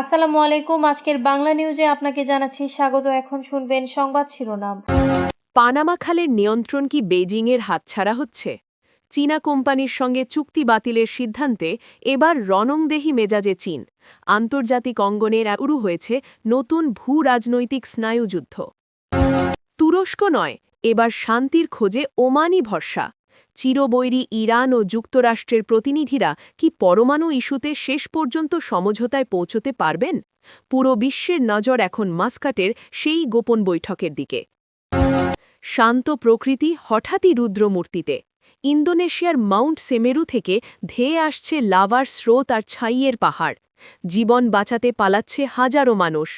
আসসালামু আলাইকুম। আজকের বাংলা নিউজে আপনাকে জানাচ্ছি স্বাগত। এখন শুনবেন সংবাদ শিরোনাম। পানামা খালের নিয়ন্ত্রণ কি বেজিংয়ের হাতছাড়া হচ্ছে? চীনা কোম্পানির সঙ্গে চুক্তি বাতিলের সিদ্ধান্তে এবার রণংদেহী মেজাজে চীন। আন্তর্জাতিক অঙ্গনের শুরু হয়েছে নতুন ভূ রাজনৈতিক স্নায়ুযুদ্ধ। তুরস্ক নয়, এবার শান্তির খোঁজে ওমানি ভরসা। চিরবৈরী ইরান ও যুক্তরাষ্ট্রের প্রতিনিধিরা কি পরমাণু ইস্যুতে শেষ পর্যন্ত সমঝোতায় পৌঁছতে পারবেন? পুরো বিশ্বের নজর এখন মাস্কাটের সেই গোপন বৈঠকের দিকে। শান্ত প্রকৃতি হঠাৎই রুদ্রমূর্তিতে। ইন্দোনেশিয়ার মাউন্ট সেমেরু থেকে ধেয়ে আসছে লাভার স্রোত আর ছাইয়ের পাহাড়। জীবন বাঁচাতে পালাচ্ছে হাজারো মানুষ।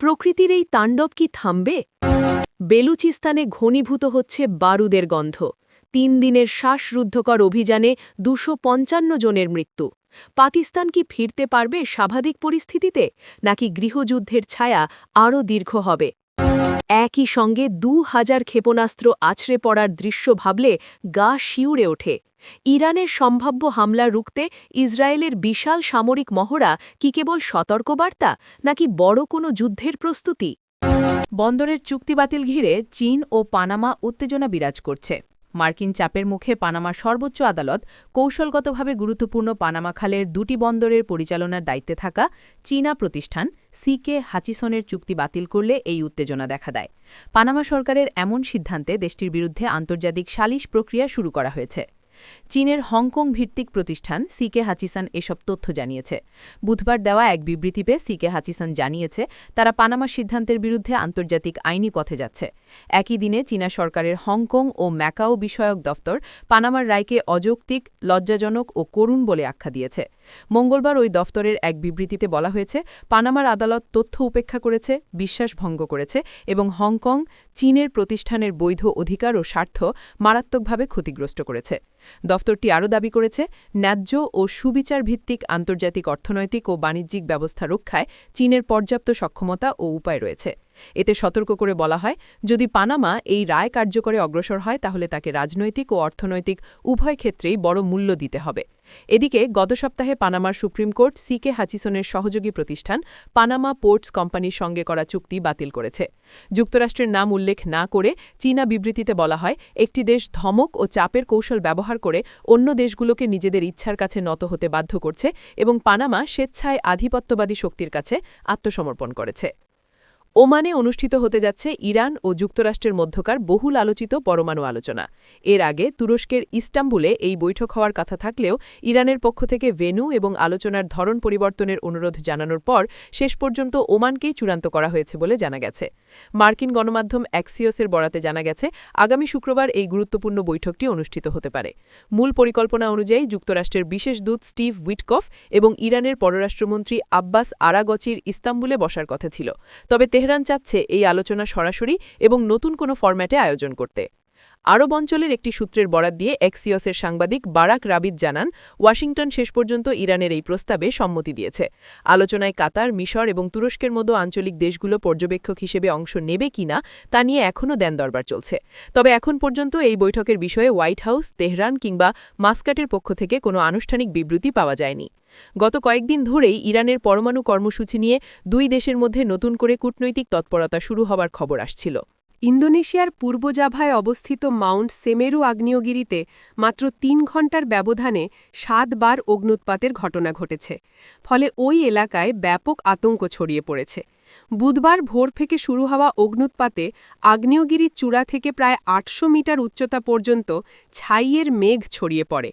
প্রকৃতির এই তাণ্ডব কি থামবে? বেলুচিস্তানে ঘনীভূত হচ্ছে বারুদের গন্ধ। তিন দিনের শ্বাসরুদ্ধকর অভিযানে দুশো পঞ্চান্ন জনের মৃত্যু। পাকিস্তান কি ফিরতে পারবে স্বাভাবিক পরিস্থিতিতে, নাকি গৃহযুদ্ধের ছায়া আরও দীর্ঘ হবে? একই সঙ্গে দু হাজার ক্ষেপণাস্ত্র আছড়ে পড়ার দৃশ্য ভাবলে গা শিউড়ে ওঠে। ইরানের সম্ভাব্য হামলা রুখতে ইসরায়েলের বিশাল সামরিক মহড়া কি কেবল সতর্কবার্তা, নাকি বড় কোনো যুদ্ধের প্রস্তুতি? বন্দরের চুক্তি বাতিল ঘিরে চীন ও পানামা উত্তেজনা বিরাজ করছে। মার্কিন চাপের মুখে পানামা সর্বোচ্চ আদালত কৌশলগতভাবে গুরুত্বপূর্ণ পানামা খালের দুটি বন্দরের পরিচালনার দায়িত্বে থাকা চীনা প্রতিষ্ঠান সিকে হাচিসনের চুক্তি বাতিল করলে এই উত্তেজনা দেখা দেয়। পানামা সরকারের এমন সিদ্ধান্তে দেশটির বিরুদ্ধে আন্তর্জাতিক সালিশ প্রক্রিয়া শুরু করা হয়েছে। চীনের হংকং ভিত্তিক প্রতিষ্ঠান সিকে হাচিসান এসব তথ্য জানিয়েছে। বুধবার দেওয়া এক বিবৃতিতে সিকে হাচিসান জানিয়েছে, তারা পানামা সিদ্ধান্তের বিরুদ্ধে আন্তর্জাতিক আইনি পথে যাচ্ছে। একই দিনে চীনা সরকারের হংকং ও ম্যাকাও বিষয়ক দফতর পানামার রায়কে অযৌক্তিক, লজ্জাজনক ও করুণ বলে আখ্যা দিয়েছে। মঙ্গলবার ওই দফতরের এক বিবৃতিতে বলা হয়েছে, পানামার আদালত তথ্য উপেক্ষা করেছে, বিশ্বাস ভঙ্গ করেছে এবং হংকং চীনের প্রতিষ্ঠানের বৈধ অধিকার ও স্বার্থ মারাত্মকভাবে ক্ষতিগ্রস্ত করেছে। দফতরটি আরও দাবি করেছে, ন্যায্য ও সুবিচার ভিত্তিক আন্তর্জাতিক অর্থনৈতিক ও বাণিজ্যিক ব্যবস্থা রক্ষায় চীনের পর্যাপ্ত সক্ষমতা ও উপায় রয়েছে। এতে সতর্ক করে বলা হয়, যদি পানামা এই রায় কার্যকরে অগ্রসর হয়, তাহলে তাকে রাজনৈতিক ও অর্থনৈতিক উভয় ক্ষেত্রেই বড় মূল্য দিতে হবে। এদিকে গত সপ্তাহে পানামার সুপ্রিম কোর্ট সিকে হাচিসনের সহযোগী প্রতিষ্ঠান পানামা পোর্টস কোম্পানির সঙ্গে করা চুক্তি বাতিল করেছে। যুক্তরাষ্ট্রের নাম উল্লেখ না করে চীনা বিবৃতিতে বলা হয়, একটি দেশ ধমক ও চাপের কৌশল ব্যবহার করে অন্য দেশগুলোকে নিজেদের ইচ্ছার কাছে নত হতে বাধ্য করছে এবং পানামা স্বেচ্ছায় আধিপত্যবাদী শক্তির কাছে আত্মসমর্পণ করেছে। ওমানে অনুষ্ঠিত হতে যাচ্ছে ইরান ও যুক্তরাষ্ট্রের মধ্যকার বহুল আলোচিত পরমাণু আলোচনা। এর আগে তুরস্কের ইস্তাম্বুলে এই বৈঠক হওয়ার কথা থাকলেও ইরানের পক্ষ থেকে ভেনু এবং আলোচনার ধরন পরিবর্তনের অনুরোধ জানানোর পর শেষ পর্যন্ত ওমানকেই চূড়ান্ত করা হয়েছে বলে জানা গেছে। মার্কিন গণমাধ্যম অ্যাক্সিওসের বরাতে জানা গেছে, আগামী শুক্রবার এই গুরুত্বপূর্ণ বৈঠকটি অনুষ্ঠিত হতে পারে। মূল পরিকল্পনা অনুযায়ী যুক্তরাষ্ট্রের বিশেষ দূত স্টিভ উইটকফ এবং ইরানের পররাষ্ট্রমন্ত্রী আব্বাস আরাগচির ইস্তাম্বুলে বসার কথা ছিল। তবে তেহরান চাচ্ছে এই আলোচনা সরাসরি এবং নতুন কোনো ফরম্যাটে আয়োজন করতে। আরব অঞ্চলের একটি সূত্রের বরাত দিয়ে এক্সিয়সের সাংবাদিক বারাক রাবিদ জানান, ওয়াশিংটন শেষ পর্যন্ত ইরানের এই প্রস্তাবে সম্মতি দিয়েছে। আলোচনায় কাতার, মিশর এবং তুরস্কের মতো আঞ্চলিক দেশগুলো পর্যবেক্ষক হিসেবে অংশ নেবে কিনা তা নিয়ে এখনও দেন দরবার চলছে। তবে এখন পর্যন্ত এই বৈঠকের বিষয়ে হোয়াইট হাউস, তেহরান কিংবা মাস্কাটের পক্ষ থেকে কোনো আনুষ্ঠানিক বিবৃতি পাওয়া যায়নি। গত কয়েকদিন ধরেই ইরানের পরমাণু কর্মসূচি নিয়ে দুই দেশের মধ্যে নতুন করে কূটনৈতিক তৎপরতা শুরু হবার খবর আসছিল। ইন্দোনেশিয়ার পূর্ব জাভায় অবস্থিত মাউন্ট সেমেরু আগ্নেয়গিরিতে মাত্র তিন ঘণ্টার ব্যবধানে সাতবার অগ্নুৎপাতের ঘটনা ঘটেছে। ফলে ওই এলাকায় ব্যাপক আতঙ্ক ছড়িয়ে পড়েছে। বুধবার ভোর থেকে শুরু হওয়া অগ্নুৎপাতে আগ্নেয়গিরির চূড়া থেকে প্রায় আটশো মিটার উচ্চতা পর্যন্ত ছাইয়ের মেঘ ছড়িয়ে পড়ে।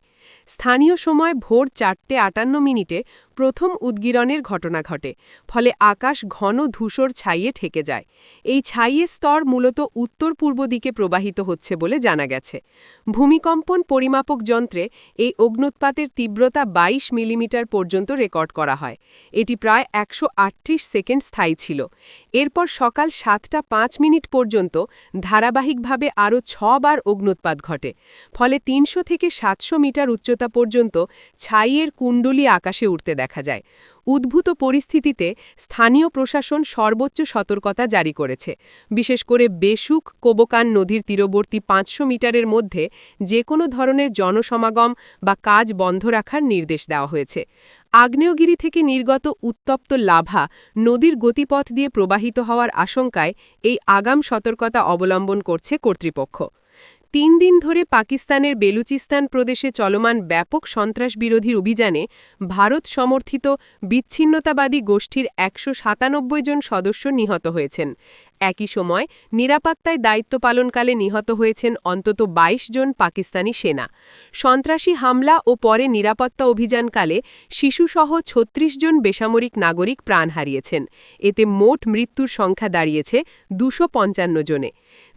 স্থানীয় সময় ভোর চারটে আটান্ন মিনিটে প্রথম উদ্গীরণের ঘটনা ঘটে, ফলে আকাশ ঘন ধূসর ছাইয়ে ঠেকে যায়। এই ছাইয়ের স্তর মূলত উত্তর পূর্ব দিকে প্রবাহিত হচ্ছে বলে জানা গেছে। ভূমিকম্পন পরিমাপক যন্ত্রে এই অগ্নুৎপাতের তীব্রতা ২২ মিলিমিটার পর্যন্ত রেকর্ড করা হয়। এটি প্রায় একশো আটত্রিশ সেকেন্ড স্থায়ী ছিল। এরপর সকাল সাতটা পাঁচ মিনিট পর্যন্ত ধারাবাহিকভাবে আরও ছবার অগ্নুৎপাত ঘটে, ফলে তিনশো থেকে সাতশো মিটার উচ্চতা পর্যন্ত ছাইয়ের কুণ্ডলী আকাশে উঠতে দেখা যায়। উদ্ভূত পরিস্থিতিতে স্থানীয় প্রশাসন সর্বোচ্চ সতর্কতা জারি করেছে। বিশেষ করে বেসুক কোবোকান নদীর তীরবর্তী পাঁচশো মিটারের মধ্যে যে কোনো ধরনের জনসমাগম বা কাজ বন্ধ রাখার নির্দেশ দেওয়া হয়েছে। আগ্নেয়গিরি থেকে নির্গত উত্তপ্ত লাভা নদীর গতিপথ দিয়ে প্রবাহিত হওয়ার আশঙ্কায় এই আগাম সতর্কতা অবলম্বন করছে কর্তৃপক্ষ। তিন দিন ধরে পাকিস্তানের বেলুচিস্তান প্রদেশে চলমান ব্যাপক সন্ত্রাস বিরোধী অভিযানে ভারত সমর্থিত বিচ্ছিন্নতাবাদী গোষ্ঠীর একশো সাতানব্বই জন সদস্য নিহত হয়েছেন। একই সময় নিরাপত্তায় দায়িত্ব পালনকালে নিহত হয়েছেন অন্তত ২২ জন পাকিস্তানি সেনা। সন্ত্রাসী হামলা ও পরে নিরাপত্তা অভিযানকালে শিশুসহ ৩৬ জন বেসামরিক নাগরিক প্রাণ হারিয়েছেন। এতে মোট মৃত্যুর সংখ্যা দাঁড়িয়েছে দুশো জনে।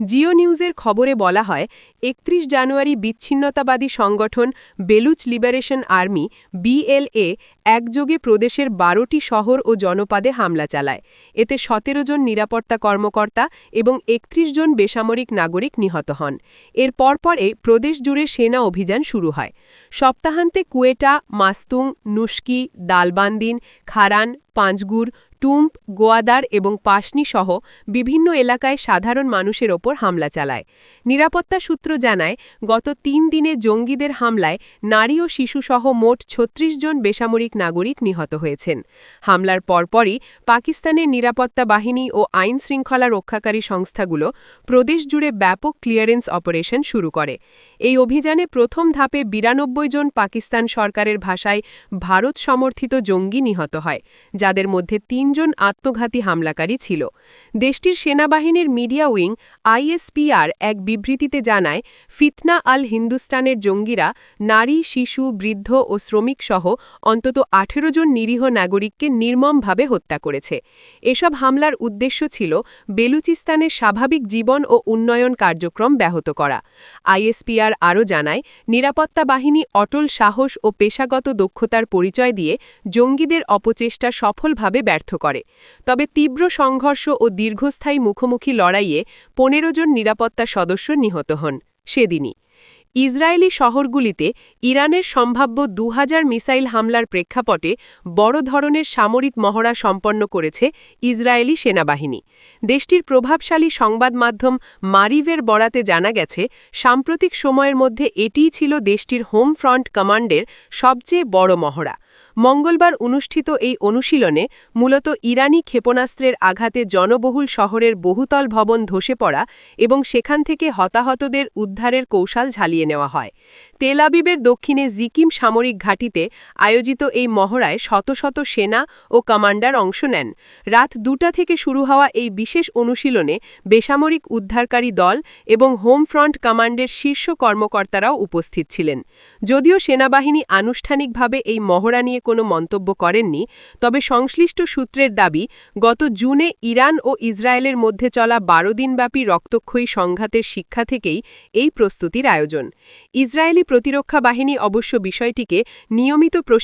জিও নিউজের খবরে বলা হয়, একত্রিশ জানুয়ারি বিচ্ছিন্নতাবাদী সংগঠন বেলুচ লিবারেশন আর্মি, বিএলএ, একযোগে প্রদেশের বারোটি শহর ও জনপদে হামলা চালায়। এতে সতেরো জন নিরাপত্তা কর্মকর্তা এবং একত্রিশ জন বেসামরিক নাগরিক নিহত হন। এর পরপরে প্রদেশ জুড়ে সেনা অভিযান শুরু হয়। সপ্তাহান্তে কুয়েটা, মাস্তুং নুস্কি দালবান্দিন, খারান, পাঁচগুর টুম্প, গোয়াদার এবং পাশনি সহ বিভিন্ন এলাকায় সাধারণ মানুষের ওপর হামলা চালায়। নিরাপত্তা সূত্র জানায়, গত তিন দিনে জঙ্গিদের হামলায় নারী ও শিশুসহ মোট ছত্রিশ জন বেসামরিক নাগরিক নিহত হয়েছেন। হামলার পরপরই পাকিস্তানের নিরাপত্তা বাহিনী ও আইন শৃঙ্খলা রক্ষাকারী সংস্থাগুলো প্রদেশ জুড়ে ব্যাপক ক্লিয়ারেন্স অপারেশন শুরু করে। এই অভিযানে প্রথম ধাপে বিরানব্বই জন পাকিস্তান সরকারের ভাষায় ভারত সমর্থিত জঙ্গি নিহত হয়, যাদের মধ্যে তিনজন আত্মঘাতী হামলাকারী ছিল। দেশটির সেনাবাহিনীর মিডিয়া উইং আইএসপিআর এক বিবৃতিতে জানায়, ফিতনা আল হিন্দুস্তানের জঙ্গিরা নারী, শিশু, বৃদ্ধ ও শ্রমিকসহ অন্তত আঠেরো জন নিরীহ নাগরিককে নির্মমভাবে হত্যা করেছে। এসব হামলার উদ্দেশ্য ছিল বেলুচিস্তানের স্বাভাবিক জীবন ও উন্নয়ন কার্যক্রম ব্যাহত করা। আইএসপিআর আরও জানায়, নিরাপত্তা বাহিনী অটল সাহস ও পেশাগত দক্ষতার পরিচয় দিয়ে জঙ্গিদের অপচেষ্টা সফলভাবে ব্যর্থ করে। তবে তীব্র সংঘর্ষ ও দীর্ঘস্থায়ী মুখোমুখি লড়াইয়ে পনেরো জন নিরাপত্তা সদস্য নিহত হন সেদিনই। ইসরায়েলি শহরগুলিতে ইরানের সম্ভাব্য দু হাজার মিসাইল হামলার প্রেক্ষাপটে বড় ধরনের সামরিক মহড়া সম্পন্ন করেছে ইসরায়েলি সেনাবাহিনী। দেশটির প্রভাবশালী সংবাদ মাধ্যম মারিভের বরাতে জানা গেছে, সাম্প্রতিক সময়ের মধ্যে এটিই ছিল দেশটির হোম ফ্রন্ট কমান্ডের সবচেয়ে বড় মহড়া। মঙ্গলবার অনুষ্ঠিত এই অনুশীলনে মূলত ইরানি ক্ষেপণাস্ত্রের আঘাতে জনবহুল শহরের বহুতল ভবন ধসে পড়া এবং সেখান থেকে হতাহতদের উদ্ধারের কৌশল ঝালিয়ে নেওয়া হয় তেল আবিবের দক্ষিণে জিকিম সামরিক ঘাঁটিতে আয়োজিত এই মহড়ায় শত শত সেনা ও কমান্ডার অংশ নেন। রাত দুটা থেকে শুরু হওয়া এই বিশেষ অনুশীলনে বেসামরিক উদ্ধারকারী দল এবং হোম ফ্রন্ট কমান্ডের শীর্ষ কর্মকর্তারাও উপস্থিত ছিলেন। যদিও সেনাবাহিনী আনুষ্ঠানিকভাবে এই মহড়া নিয়ে কোনো মন্তব্য করেননি, তবে সংশ্লিষ্ট সূত্রের দাবি, গত জুনে ইরান ও ইসরায়েলের মধ্যে চলা বারো দিনব্যাপী রক্তক্ষয়ী সংঘাতের শিক্ষা থেকেই এই প্রস্তুতির আয়োজন। ইসরায়েলি প্রতিরক্ষা বাহিনী অবশ্য বিষয়টিকে নিয়মিত প্রশিক্ষণ